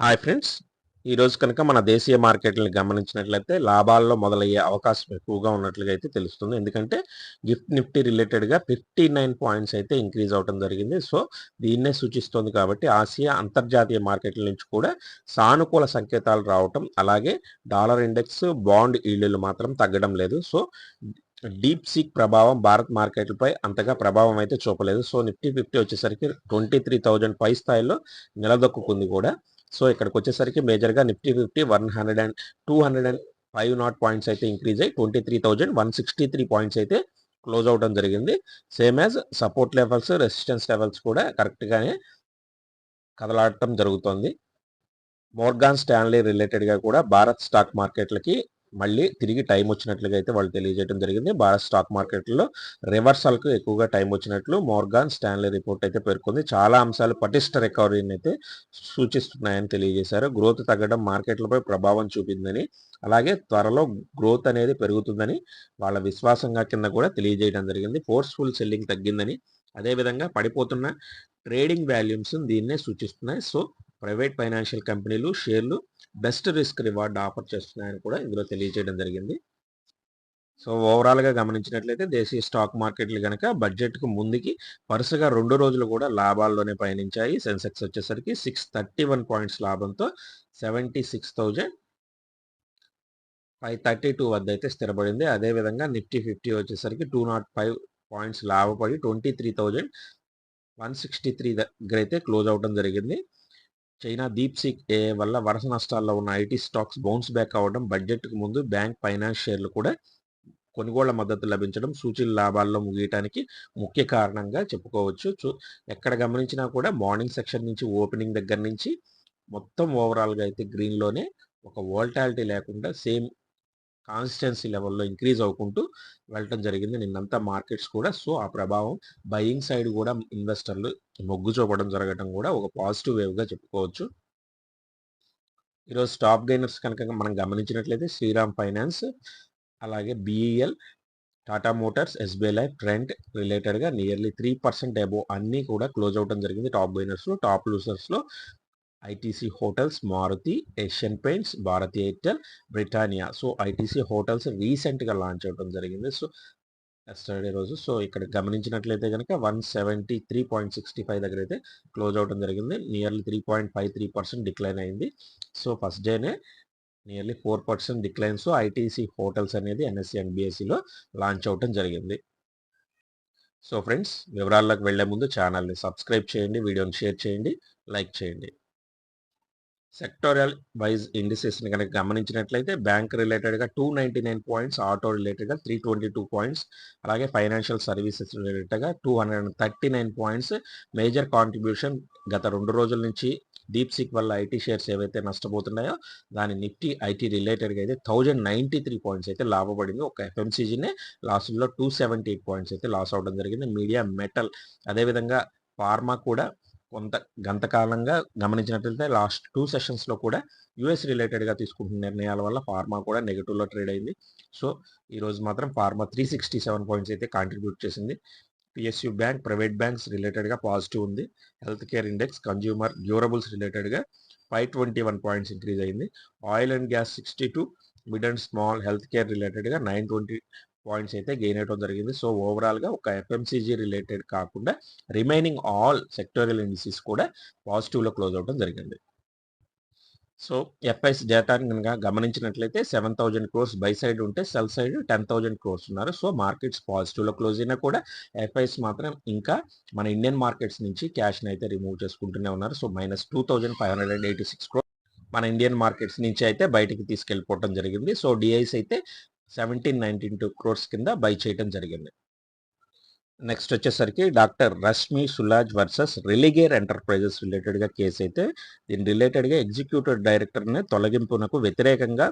Hi friends. ఈరోజు కనుక మన దేశీయ మార్కెట్లను గమనించినట్లయితే లాభాల్లో మొదలయ్యే అవకాశం ఎక్కువగా ఉన్నట్లుగా అయితే తెలుస్తుంది. ఎందుకంటే గిఫ్ట్ నిఫ్టీ రిలేటెడ్గా ఫిఫ్టీ నైన్ పాయింట్స్ అయితే ఇంక్రీజ్ అవడం జరిగింది. సో దీన్నే సూచిస్తుంది కాబట్టి ఆసియా అంతర్జాతీయ మార్కెట్ల నుంచి కూడా సానుకూల సంకేతాలు రావటం అలాగే డాలర్ ఇండెక్స్ బాండ్ ఈల్డ్లు మాత్రం తగ్గడం లేదు. సో డీప్ సీక్ ప్రభావం భారత్ మార్కెట్లపై అంతగా ప్రభావం అయితే చూపలేదు. సో నిఫ్టీ ఫిఫ్టీ వచ్చేసరికి ట్వంటీ త్రీ థౌజండ్ పై స్థాయిలో నిలదొక్కుంది కూడా. సో ఇక్కడికి వచ్చేసరికి మేజర్గా Nifty fifty one hundred and two hundred and five nought points అయితే ఇంక్రీజ్ అయ్యి twenty three thousand one sixty three points అయితే క్లోజ్ అవడం జరిగింది. Same as support levels resistance levels కూడా కరెక్ట్గానే కదలాడటం జరుగుతుంది. మోర్గాన్ స్టాన్లీ రిలేటెడ్గా కూడా భారత్ స్టాక్ మార్కెట్లకి మళ్ళీ తిరిగి టైం వచ్చినట్లుగా అయితే వాళ్ళు తెలియజేయడం జరిగింది. భారత్ స్టాక్ మార్కెట్లో రివర్సల్కు ఎక్కువగా టైం వచ్చినట్లు మోర్గాన్ స్టాన్లీ రిపోర్ట్ అయితే పేర్కొంది. చాలా అంశాలు పటిష్ట రికవరీని అయితే సూచిస్తున్నాయని తెలియజేశారు. గ్రోత్ తగ్గడం మార్కెట్లపై ప్రభావం చూపిందని అలాగే త్వరలో గ్రోత్ అనేది పెరుగుతుందని వాళ్ళ విశ్వాసంగా కింద కూడా తెలియజేయడం జరిగింది. ఫోర్స్ఫుల్ సెల్లింగ్ తగ్గిందని అదేవిధంగా పడిపోతున్న ట్రేడింగ్ వాల్యూమ్స్ దీన్నే సూచిస్తున్నాయి. సో ప్రైవేట్ ఫైనాన్షియల్ కంపెనీలు షేర్లు బెస్ట్ రిస్క్ రివార్డ్ ఆఫర్ చేస్తున్నాయని కూడా ఇందులో తెలియజేయడం జరిగింది. సో ఓవరాల్గా గమనించినట్లయితే దేశీయ స్టాక్ మార్కెట్లు కనుక బడ్జెట్కు ముందుకి వరుసగా రెండు రోజులు కూడా లాభాల్లోనే పయనించాయి. సెన్సెక్స్ వచ్చేసరికి సిక్స్ థర్టీ వన్ పాయింట్స్ లాభంతో seventy six thousand five thirty two వద్ద అయితే స్థిరపడింది. అదేవిధంగా నిఫ్టీ ఫిఫ్టీ వచ్చేసరికి టూ నాట్ ఫైవ్ పాయింట్స్ లాభపడి twenty three thousand one sixty three దగ్గర అయితే క్లోజ్ అవడం జరిగింది. చైనా దీప్ సిక్ ఏ వల్ల వరుస నష్టాల్లో ఉన్న ఐటీ స్టాక్స్ బౌన్స్ బ్యాక్ అవ్వడం బడ్జెట్కు ముందు బ్యాంక్ ఫైనాన్స్ షేర్లు కూడా కొనుగోళ్ళ మద్దతు లభించడం సూచీల లాభాల్లో ముగియటానికి ముఖ్య కారణంగా చెప్పుకోవచ్చు. చూ ఎక్కడ గమనించినా కూడా మార్నింగ్ సెక్షన్ నుంచి ఓపెనింగ్ దగ్గర నుంచి మొత్తం ఓవరాల్గా అయితే గ్రీన్లోనే ఒక వోల్టాలిటీ లేకుండా సేమ్ కాన్స్టెన్సీ లెవెల్లో ఇంక్రీజ్ అవ్వుకుంటూ వెళ్ళటం జరిగింది. నిన్నంతా మార్కెట్స్ కూడా సో ఆ ప్రభావం బయింగ్ సైడ్ కూడా ఇన్వెస్టర్లు మొగ్గు చూపడం జరగటం కూడా ఒక పాజిటివ్ వేవ్గా చెప్పుకోవచ్చు. ఈరోజు స్టాప్ గైనర్స్ కనుక మనం గమనించినట్లయితే శ్రీరామ్ ఫైనాన్స్ అలాగే BEL Tata motors SBI life Trent రిలేటెడ్గా నియర్లీ త్రీ పర్సెంట్ అబో అన్నీ కూడా క్లోజ్ అవడం జరిగింది. టాప్ గైనర్స్లో top లూసర్స్లో ITC hotels Maruti Asian paints Bharti Airtel Britannia. So ITC hotels రీసెంట్గా లాంచ్ అవ్వడం జరిగింది. సో ఎస్టర్డే రోజు. సో ఇక్కడ గమనించినట్లయితే కనుక one seventy three point sixty five దగ్గర అయితే క్లోజ్ అవడం జరిగింది. Nearly three point five three percent decline అయింది. సో ఫస్ట్ డేనే nearly four percent declines ITC hotels అనేది ఎన్ఎస్సి అండ్ బిఎస్సిలో లాంచ్ అవడం జరిగింది. సో ఫ్రెండ్స్ వివరాల్లోకి వెళ్ళే ముందు ఛానల్ని సబ్స్క్రైబ్ చేయండి వీడియోని షేర్ చేయండి లైక్ చేయండి. సెక్టోరియల్ వైజ్ ఇండిసెస్ని కనుక గమనించినట్లయితే బ్యాంక్ రిలేటెడ్గా two ninety nine points auto రిలేటెడ్గా త్రీ ట్వంటీ టూ పాయింట్స్ అలాగే ఫైనాన్షియల్ సర్వీసెస్ రిలేటెడ్గా two hundred and thirty nine points major contribution గత రెండు రోజుల నుంచి డీప్ సిక్ వల్ల ఐటీ షేర్స్ ఏవైతే నష్టపోతున్నాయో దాని నిఫ్టీ ఐటీ రిలేటెడ్గా అయితే థౌజండ్ నైంటీ త్రీ పాయింట్స్ అయితే లాభపడింది. ఒక ఎఫ్ఎంసీజీనే లాస్ట్లో టూ సెవెంటీ ఎయిట్ పాయింట్స్ అయితే లాస్ అవడం జరిగింది. మీడియా మెటల్ అదేవిధంగా ఫార్మా కూడా కొంత గంతకాలంగా గమనించినట్లయితే లాస్ట్ టూ సెషన్స్లో కూడా యుఎస్ రిలేటెడ్గా తీసుకుంటున్న నిర్ణయాల వల్ల ఫార్మా కూడా నెగిటివ్లో ట్రేడ్ అయింది. సో ఈరోజు మాత్రం pharma three sixty seven points అయితే కాంట్రిబ్యూట్ చేసింది. పిఎస్యు బ్యాంక్ ప్రైవేట్ బ్యాంక్స్ రిలేటెడ్గా పాజిటివ్ ఉంది. Health care index consumer durables రిలేటెడ్గా five twenty one points increase అయింది. Oil and gas sixty two mid and small health care రిలేటెడ్గా nine twenty points అయితే gain అవ్వడం జరిగింది. సో ఓవరాల్గా ఒక ఎఫ్ఎంసీజీ రిలేటెడ్ కాకుండా రిమైనింగ్ ఆల్ సెక్టోరియల్ ఇండిసీస్ కూడా పాజిటివ్లో క్లోజ్ అవ్వడం జరిగింది. సో ఎఫ్ఐస్ డేటాని కనుక గమనించినట్లయితే seven thousand crores buy side ఉంటే sell side ten thousand crores ఉన్నారు. సో మార్కెట్స్ పాజిటివ్లో క్లోజ్ అయినా కూడా ఎఫ్ఐస్ మాత్రం ఇంకా మన ఇండియన్ మార్కెట్స్ నుంచి క్యాష్ని అయితే రిమూవ్ చేసుకుంటూనే ఉన్నారు. So minus two thousand five hundred and eighty six crore మన ఇండియన్ మార్కెట్స్ నుంచి అయితే బయటికి తీసుకెళ్ళిపోవడం జరిగింది. సో డిఐస్ అయితే సెవెంటీన్ నైన్టీన్ టూ క్రోర్స్ కింద బై చేయడం జరిగింది. నెక్స్ట్ వచ్చేసరికి doctor Rashmi Saluja versus Religare enterprises రిలేటెడ్గా కేసు అయితే దీని రిలేటెడ్గా ఎగ్జిక్యూటివ్ డైరెక్టర్ని తొలగింపునకు వ్యతిరేకంగా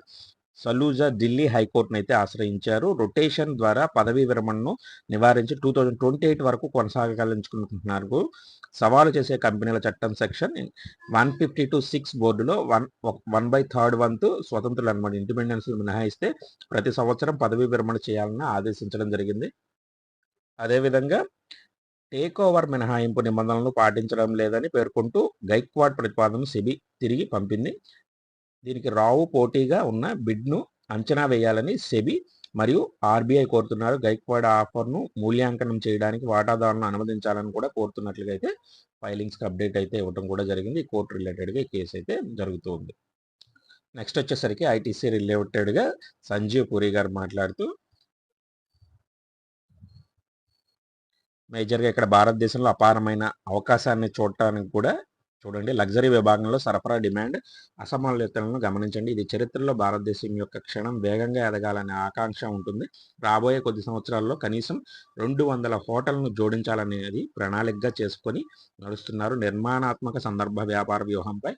సలూజా ఢిల్లీ హైకోర్టును అయితే ఆశ్రయించారు. రొటేషన్ ద్వారా పదవీ విరమణను నివారించి టూ థౌజండ్ ట్వంటీ ఎయిట్ వరకు కొనసాగాలనుకుంటున్నారు సవాలు చేసే కంపెనీల చట్టం section one fifty two six బోర్డులో వన్ వన్ బై థర్డ్ వంతు స్వతంత్రులు అనమాట ఇండిపెండెన్స్ మినహాయిస్తే ప్రతి సంవత్సరం పదవీ విరమణ చేయాలని ఆదేశించడం జరిగింది. అదేవిధంగా టేక్ ఓవర్ మినహాయింపు నిబంధనలను పాటించడం లేదని పేర్కొంటూ గైక్వాడ్ ప్రతిపాదన సిబి తిరిగి పంపింది. దీనికి రావు పోటీగా ఉన్న బిడ్ను అంచనా వేయాలని సెబీ మరియు ఆర్బీఐ కోరుతున్నారు. గైక్వాడ్ ఆఫర్ను మూల్యాంకనం చేయడానికి వాటాదారులను అనుమతించాలని కూడా కోరుతున్నట్లుగా అయితే ఫైలింగ్స్కి అప్డేట్ అయితే ఇవ్వడం కూడా జరిగింది. కోర్టు రిలేటెడ్గా కేసు అయితే జరుగుతుంది నెక్స్ట్ వచ్చేసరికి ఐటీసీ రిలేటెడ్గా సంజీవ్ పురి గారు మాట్లాడుతూ మేజర్గా ఇక్కడ భారతదేశంలో అపారమైన అవకాశాన్ని చూడటానికి కూడా చూడండి లగ్జరీ విభాగంలో సరఫరా డిమాండ్ అసమానతలను గమనించండి. ఇది చరిత్రలో భారతదేశం యొక్క క్షణం వేగంగా ఎదగాలనే ఆకాంక్ష ఉంటుంది. రాబోయే కొద్ది సంవత్సరాల్లో కనీసం రెండు వందల హోటల్ను జోడించాలనేది ప్రణాళికగా చేసుకొని నడుస్తున్నారు. నిర్మాణాత్మక సందర్భ వ్యాపార వ్యూహంపై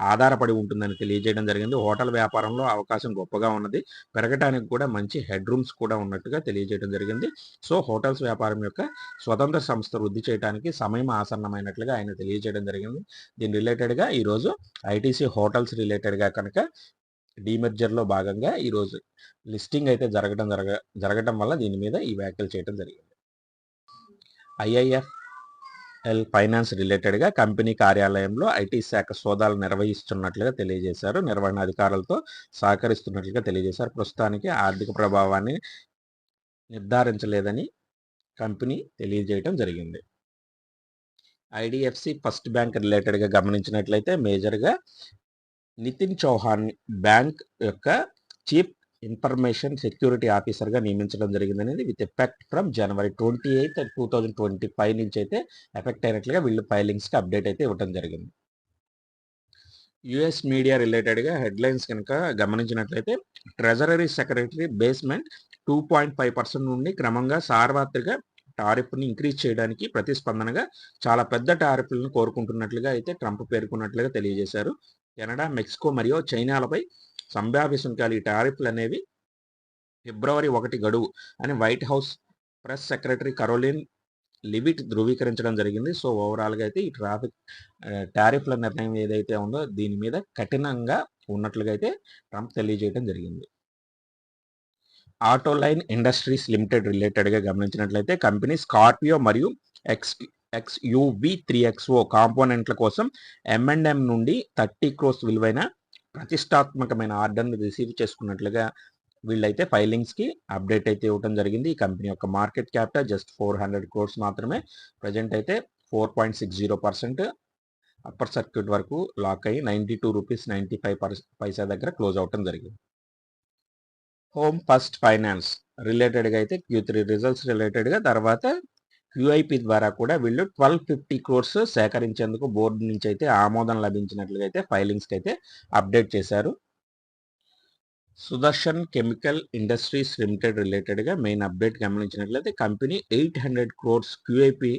ఆధారపడి ఉంటుందని తెలియజేయడం జరిగింది. హోటల్ వ్యాపారంలో అవకాశం గొప్పగా ఉన్నది. పెరగటానికి కూడా మంచి హెడ్ రూమ్స్ కూడా ఉన్నట్టుగా తెలియజేయడం జరిగింది. సో హోటల్స్ వ్యాపారం యొక్క స్వతంత్ర సంస్థ వృద్ధి చేయడానికి సమయం ఆసన్నమైనట్లుగా ఆయన తెలియజేయడం జరిగింది. దీని రిలేటెడ్గా ఈరోజు ఐటీసీ హోటల్స్ రిలేటెడ్గా కనుక డీమెర్జర్లో భాగంగా ఈరోజు లిస్టింగ్ అయితే జరగడం జరగ జరగడం వల్ల దీని మీద ఈ వ్యాఖ్యలు చేయడం జరిగింది. ఐఐఎఫ్ ఎల్ ఫైనాన్స్ రిలేటెడ్గా కంపెనీ కార్యాలయంలో ఐటీ శాఖ సోదాలు నిర్వహిస్తున్నట్లుగా తెలియజేశారు. నిర్వహణ అధికారులతో సహకరిస్తున్నట్లుగా తెలియజేశారు. ప్రస్తుతానికి ఆర్థిక ప్రభావాన్ని నిర్ధారించలేదని కంపెనీ తెలియజేయడం జరిగింది. ఐడిఎఫ్సి ఫస్ట్ బ్యాంక్ రిలేటెడ్గా గమనించినట్లయితే మేజర్గా నితిన్ చౌహాన్ బ్యాంక్ యొక్క చీఫ్ ఇన్ఫర్మేషన్ సెక్యూరిటీ ఆఫీసర్గా నియమించడం జరిగిందనేది with effect from January twenty eighth two thousand twenty five నుంచి అయితే ఎఫెక్ట్ అయినట్లుగా వీళ్ళు ఫైలింగ్స్కి అప్డేట్ అయితే ఇవ్వడం జరిగింది. యుఎస్ మీడియా రిలేటెడ్గా హెడ్లైన్స్ కనుక గమనించినట్లయితే treasury secretary Bessent two point five percent నుండి క్రమంగా సార్వత్రిక టారిఫ్ని ఇంక్రీజ్ చేయడానికి ప్రతిస్పందనగా చాలా పెద్ద టారిఫ్లను కోరుకుంటున్నట్లుగా అయితే ట్రంప్ పేర్కొన్నట్లుగా తెలియజేశారు. కెనడా మెక్సికో మరియు చైనాలపై సంభావ్య సుంకాలు ఈ టారిఫ్లు అనేవి ఫిబ్రవరి ఒకటి గడువు అని White House press secretary Karoline Leavitt ధృవీకరించడం జరిగింది. సో ఓవరాల్గా అయితే ఈ ట్రాఫిక్ టారిఫ్ల నిర్ణయం ఏదైతే ఉందో దీని మీద కఠినంగా ఉన్నట్లుగా అయితే ట్రంప్ తెలియజేయడం జరిగింది. ఆటో లైన్ ఇండస్ట్రీస్ లిమిటెడ్ రిలేటెడ్గా గమనించినట్లయితే కంపెనీ స్కార్పియో మరియు X X UV three XO కాంపోనెంట్ల కోసం ఎంఎండ్ఎం నుండి థర్టీ క్రోస్ విలువైన ప్రతిష్టాత్మకమైన ఆర్డర్ని రిసీవ్ చేసుకున్నట్లుగా వీళ్ళైతే ఫైలింగ్స్కి అప్డేట్ అయితే ఇవ్వడం జరిగింది. ఈ కంపెనీ యొక్క market capital just four hundred crores మాత్రమే ప్రజెంట్ అయితే four point six zero percent upper circuit వరకు లాక్ అయ్యి ninety two rupees ninety five paisa దగ్గర క్లోజ్ అవటం జరిగింది. హోమ్ ఫస్ట్ ఫైనాన్స్ రిలేటెడ్గా అయితే క్యూ త్రీ రిజల్ట్స్ రిలేటెడ్గా తర్వాత క్యూఐపి ద్వారా కూడా వీళ్ళు ట్వెల్వ్ ఫిఫ్టీ క్రోర్స్ సేకరించేందుకు బోర్డు నుంచి అయితే ఆమోదం లభించినట్లుగా అయితే ఫైలింగ్స్కి అయితే అప్డేట్ చేశారు. సుదర్శన్ కెమికల్ ఇండస్ట్రీస్ లిమిటెడ్ రిలేటెడ్గా మెయిన్ అప్డేట్ గమనించినట్లయితే company eight hundred crores QIP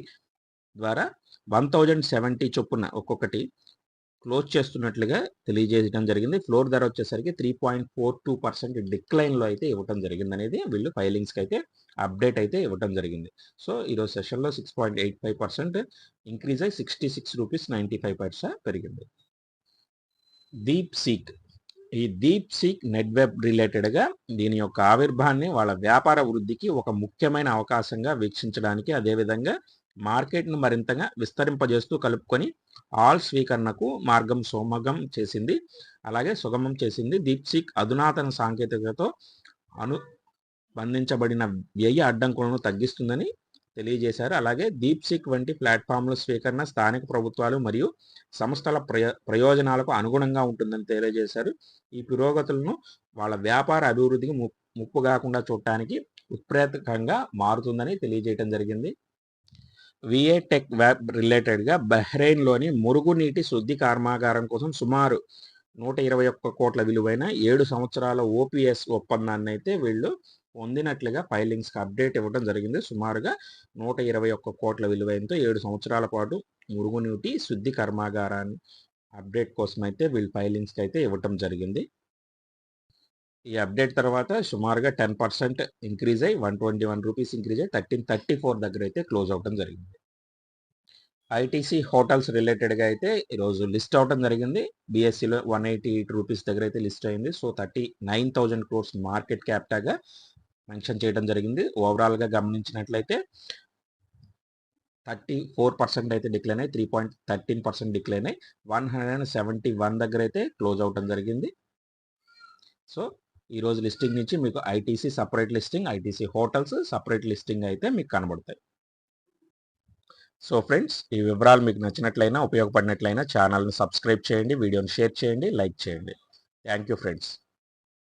ద్వారా వన్ థౌజండ్ సెవెంటీ చొప్పున ఒక్కొక్కటి క్లోజ్ చేస్తున్నట్లుగా తెలియజేయడం జరిగింది. ఫ్లోర్ ధర వచ్చేసరికి three point four two percent డిక్లైన్లో అయితే ఇవ్వడం జరిగింది అనేది వీళ్ళు ఫైలింగ్స్కి అయితే అప్డేట్ అయితే ఇవ్వడం జరిగింది. సో ఈరోజు సెషన్లో six point eight five percent increase అయ్యి sixty six rupees ninety five paisa పెరిగింది. దీప్ సీక్ ఈ దీప్ సీక్ నెట్ వెబ్ రిలేటెడ్గా దీని యొక్క ఆవిర్భాన్ని వాళ్ళ వ్యాపార వృద్ధికి ఒక ముఖ్యమైన అవకాశంగా వీక్షించడానికి అదేవిధంగా మార్కెట్ను మరింతగా విస్తరింపజేస్తూ కలుపుకొని ఆల్ స్వీకరణకు మార్గం సుమగం చేసింది. అలాగే సుగమం చేసింది దీప్ సీక్ అధునాతన సాంకేతికతతో అనుబంధించబడిన వ్యయ అడ్డంకులను తగ్గిస్తుందని తెలియజేశారు. అలాగే దీప్సిక్ వంటి ప్లాట్ఫామ్ల స్వీకరణ స్థానిక ప్రభుత్వాలు మరియు సంస్థల ప్రయో ప్రయోజనాలకు అనుగుణంగా ఉంటుందని తెలియజేశారు. ఈ పురోగతులను వాళ్ళ వ్యాపార అభివృద్ధికి ముప్పు కాకుండా చూడటానికి ఉత్ప్రేరకంగా మారుతుందని తెలియజేయడం జరిగింది. విఏ టెక్ రిలేటెడ్గా బహ్రెయిన్లోని మురుగునీటి శుద్ధి కర్మాగారం కోసం సుమారు నూట ఇరవై ఒక్క కోట్ల విలువైన ఏడు సంవత్సరాల ఓపీఎస్ ఒప్పందాన్ని అయితే వీళ్ళు పొందినట్లుగా ఫైలింగ్స్కి అప్డేట్ ఇవ్వడం జరిగింది. సుమారుగా నూట ఇరవై ఒక్క కోట్ల విలువైనతో ఏడు సంవత్సరాల పాటు మురుగునీటి శుద్ధి కర్మాగారాన్ని అప్డేట్ కోసం అయితే వీళ్ళు ఫైలింగ్స్కి అయితే ఇవ్వటం జరిగింది. ఈ అప్డేట్ తర్వాత సుమారుగా టెన్ పర్సెంట్ ఇంక్రీజ్ అయ్యి one twenty one rupees increase అయ్యి థర్టీన్ థర్టీ ఫోర్ దగ్గర అయితే క్లోజ్ అవడం జరిగింది. ఐటీసీ హోటల్స్ రిలేటెడ్గా అయితే ఈరోజు లిస్ట్ అవడం జరిగింది. బీఎస్సీలో వన్ ఎయిటీ ఎయిట్ రూపీస్ దగ్గర అయితే లిస్ట్ అయింది. So thirty nine thousand crores market క్యాప్టాగా mention చేయడం జరిగింది. ఓవరాల్గా గమనించినట్లయితే థర్టీ ఫోర్ పర్సెంట్ అయితే డిక్లైన్ అయ్యి three point thirteen percent decline అయ్యి one hundred and seventy one దగ్గర అయితే క్లోజ్ అవటం జరిగింది. సో ఈరోజు లిస్టింగ్ నుంచి మీకు ITC separate listing ITC hotels separate listing అయితే మీకు కనబడతాయి. సో ఫ్రెండ్స్ ఈ వివరాలు మీకు నచ్చినట్లయినా ఉపయోగపడినట్లయినా ఛానల్ని సబ్స్క్రైబ్ చేయండి వీడియోని షేర్ చేయండి లైక్ చేయండి. Thank you friends